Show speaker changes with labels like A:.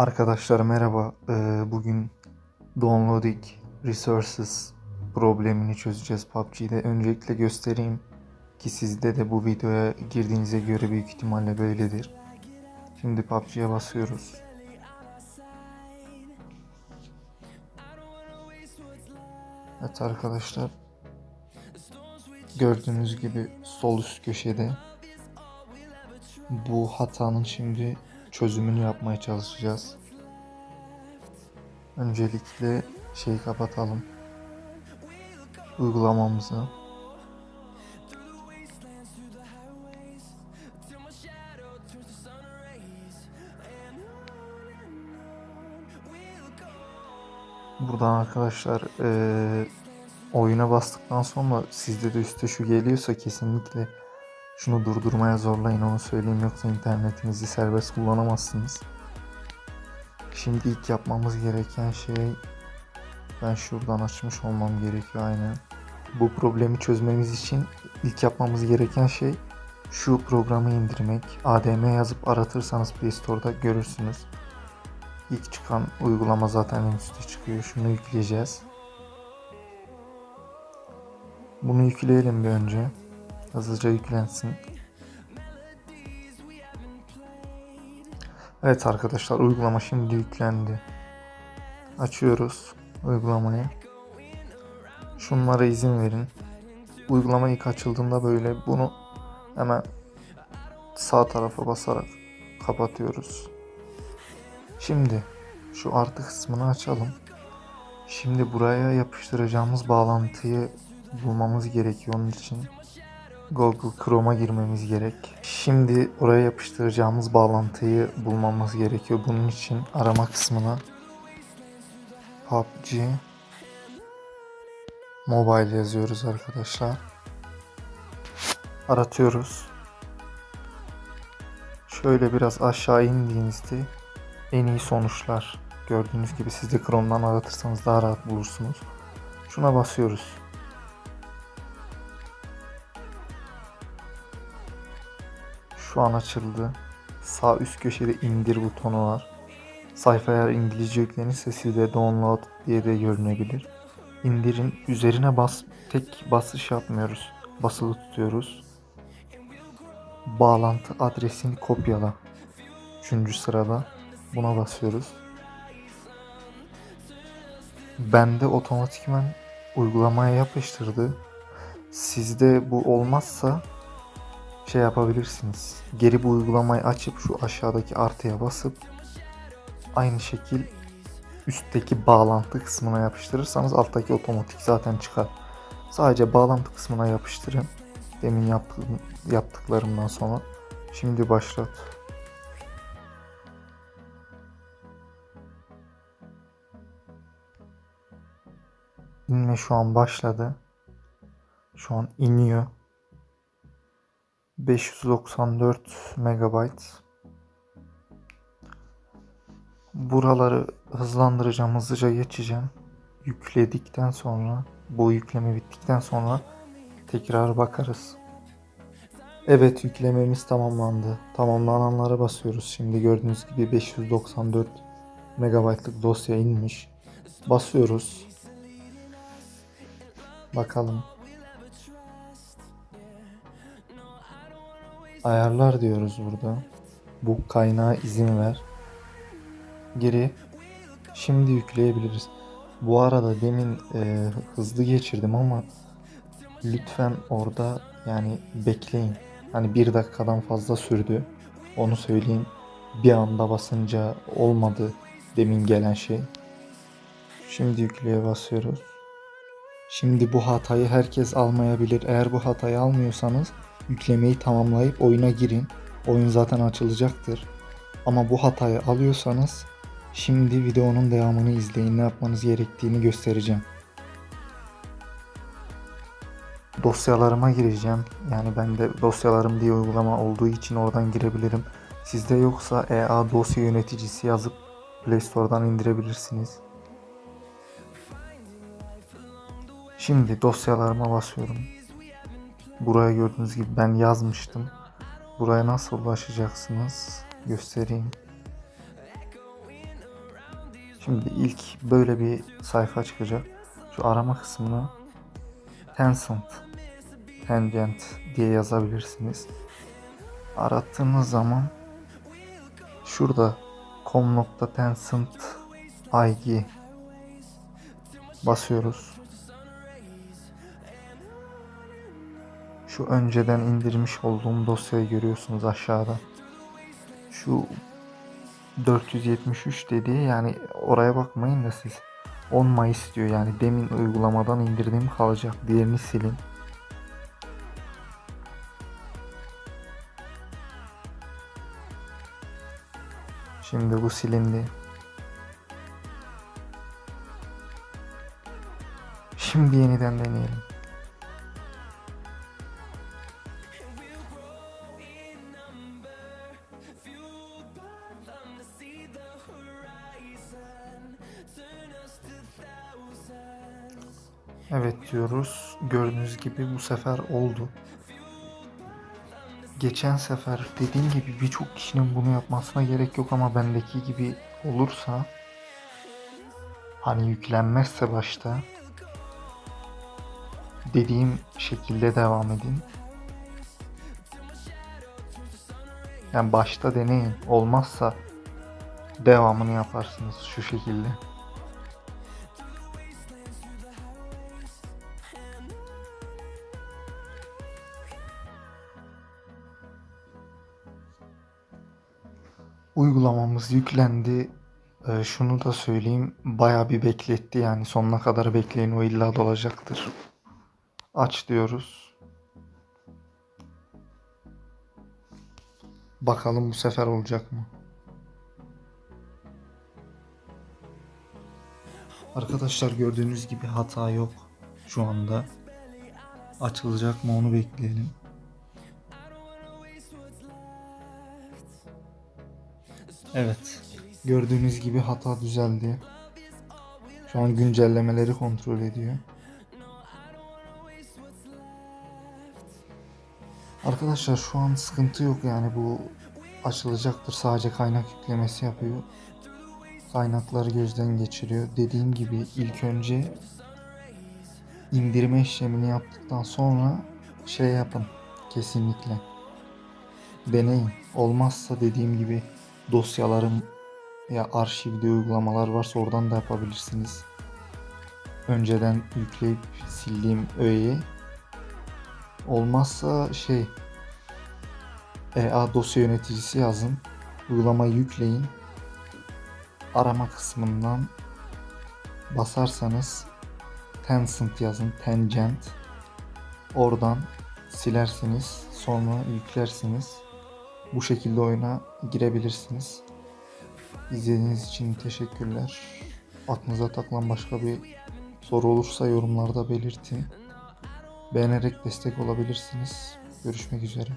A: Arkadaşlar merhaba. Ee, bugün Downloading Resources problemini çözeceğiz PUBG'de. Öncelikle göstereyim ki sizde de bu videoya girdiğinize göre büyük ihtimalle böyledir. Şimdi PUBG'ye basıyoruz. Evet arkadaşlar. Gördüğünüz gibi sol üst köşede bu hatanın şimdi çözümünü yapmaya çalışacağız. Öncelikle şeyi kapatalım. Uygulamamızı. Buradan arkadaşlar eee, oyuna bastıktan sonra sizde de üstte şu geliyorsa kesinlikle şunu durdurmaya zorlayın onu söyleyeyim yoksa internetinizi serbest kullanamazsınız. Şimdi ilk yapmamız gereken şey ben şuradan açmış olmam gerekiyor aynen. Bu problemi çözmemiz için ilk yapmamız gereken şey şu programı indirmek. ADM yazıp aratırsanız Play Store'da görürsünüz. İlk çıkan uygulama zaten en üstte çıkıyor. Şunu yükleyeceğiz. Bunu yükleyelim bir önce. Hızlıca yüklensin. Evet arkadaşlar uygulama şimdi yüklendi. Açıyoruz uygulamayı. Şunlara izin verin. Uygulama ilk açıldığında böyle bunu hemen sağ tarafa basarak kapatıyoruz. Şimdi şu artı kısmını açalım. Şimdi buraya yapıştıracağımız bağlantıyı bulmamız gerekiyor onun için. Google Chrome'a girmemiz gerek. Şimdi oraya yapıştıracağımız bağlantıyı bulmamız gerekiyor. Bunun için arama kısmına PUBG Mobile yazıyoruz arkadaşlar. Aratıyoruz. Şöyle biraz aşağı indiğinizde en iyi sonuçlar gördüğünüz gibi siz de Chrome'dan aratırsanız daha rahat bulursunuz. Şuna basıyoruz. Şu an açıldı. Sağ üst köşede indir butonu var. Sayfa eğer İngilizce yüklenirse size download diye de görünebilir. İndirin üzerine bas tek basış yapmıyoruz. Basılı tutuyoruz. Bağlantı adresini kopyala. Üçüncü sırada buna basıyoruz. Bende otomatikman uygulamaya yapıştırdı. Sizde bu olmazsa şey yapabilirsiniz. Geri bu uygulamayı açıp şu aşağıdaki artıya basıp aynı şekil üstteki bağlantı kısmına yapıştırırsanız alttaki otomatik zaten çıkar. Sadece bağlantı kısmına yapıştırın. Demin yaptığım, yaptıklarımdan sonra. Şimdi başlat. İnme şu an başladı. Şu an iniyor. 594 megabayt. Buraları hızlandıracağım, hızlıca geçeceğim. Yükledikten sonra, bu yükleme bittikten sonra tekrar bakarız. Evet yüklememiz tamamlandı. Tamamlananlara basıyoruz. Şimdi gördüğünüz gibi 594 megabaytlık dosya inmiş. Basıyoruz. Bakalım. Ayarlar diyoruz burada. Bu kaynağa izin ver. Geri. Şimdi yükleyebiliriz. Bu arada demin e, hızlı geçirdim ama lütfen orada yani bekleyin. Hani bir dakikadan fazla sürdü. Onu söyleyeyim. Bir anda basınca olmadı demin gelen şey. Şimdi yükleye basıyoruz. Şimdi bu hatayı herkes almayabilir. Eğer bu hatayı almıyorsanız yüklemeyi tamamlayıp oyuna girin. Oyun zaten açılacaktır. Ama bu hatayı alıyorsanız şimdi videonun devamını izleyin. Ne yapmanız gerektiğini göstereceğim. Dosyalarıma gireceğim. Yani bende dosyalarım diye uygulama olduğu için oradan girebilirim. Sizde yoksa EA dosya yöneticisi yazıp Play Store'dan indirebilirsiniz. Şimdi dosyalarıma basıyorum. Buraya gördüğünüz gibi ben yazmıştım. Buraya nasıl ulaşacaksınız göstereyim. Şimdi ilk böyle bir sayfa çıkacak. Şu arama kısmına Tencent, Tangent diye yazabilirsiniz. Arattığınız zaman şurada com.tencent ig basıyoruz. Şu önceden indirmiş olduğum dosyayı görüyorsunuz aşağıda. Şu 473 dediği yani oraya bakmayın da siz. 10 Mayıs diyor yani demin uygulamadan indirdiğim kalacak diğerini silin. Şimdi bu silindi. Şimdi yeniden deneyelim Evet diyoruz. Gördüğünüz gibi bu sefer oldu. Geçen sefer dediğim gibi birçok kişinin bunu yapmasına gerek yok ama bendeki gibi olursa hani yüklenmezse başta dediğim şekilde devam edin. Yani başta deneyin. Olmazsa devamını yaparsınız şu şekilde. Uygulamamız yüklendi. Ee, şunu da söyleyeyim. Bayağı bir bekletti yani sonuna kadar bekleyin o illa dolacaktır. Aç diyoruz. Bakalım bu sefer olacak mı? Arkadaşlar gördüğünüz gibi hata yok şu anda. Açılacak mı onu bekleyelim. Evet. Gördüğünüz gibi hata düzeldi. Şu an güncellemeleri kontrol ediyor. Arkadaşlar şu an sıkıntı yok yani bu açılacaktır. Sadece kaynak yüklemesi yapıyor. Kaynakları gözden geçiriyor. Dediğim gibi ilk önce indirme işlemini yaptıktan sonra şey yapın kesinlikle. Deneyin. Olmazsa dediğim gibi dosyalarım ya arşivde uygulamalar varsa oradan da yapabilirsiniz. Önceden yükleyip sildiğim öğeyi olmazsa şey EA dosya yöneticisi yazın. Uygulamayı yükleyin. Arama kısmından basarsanız Tencent yazın. Tangent. Oradan silersiniz. Sonra yüklersiniz. Bu şekilde oyuna girebilirsiniz. İzlediğiniz için teşekkürler. Aklınıza takılan başka bir soru olursa yorumlarda belirtin. Beğenerek destek olabilirsiniz. Görüşmek üzere.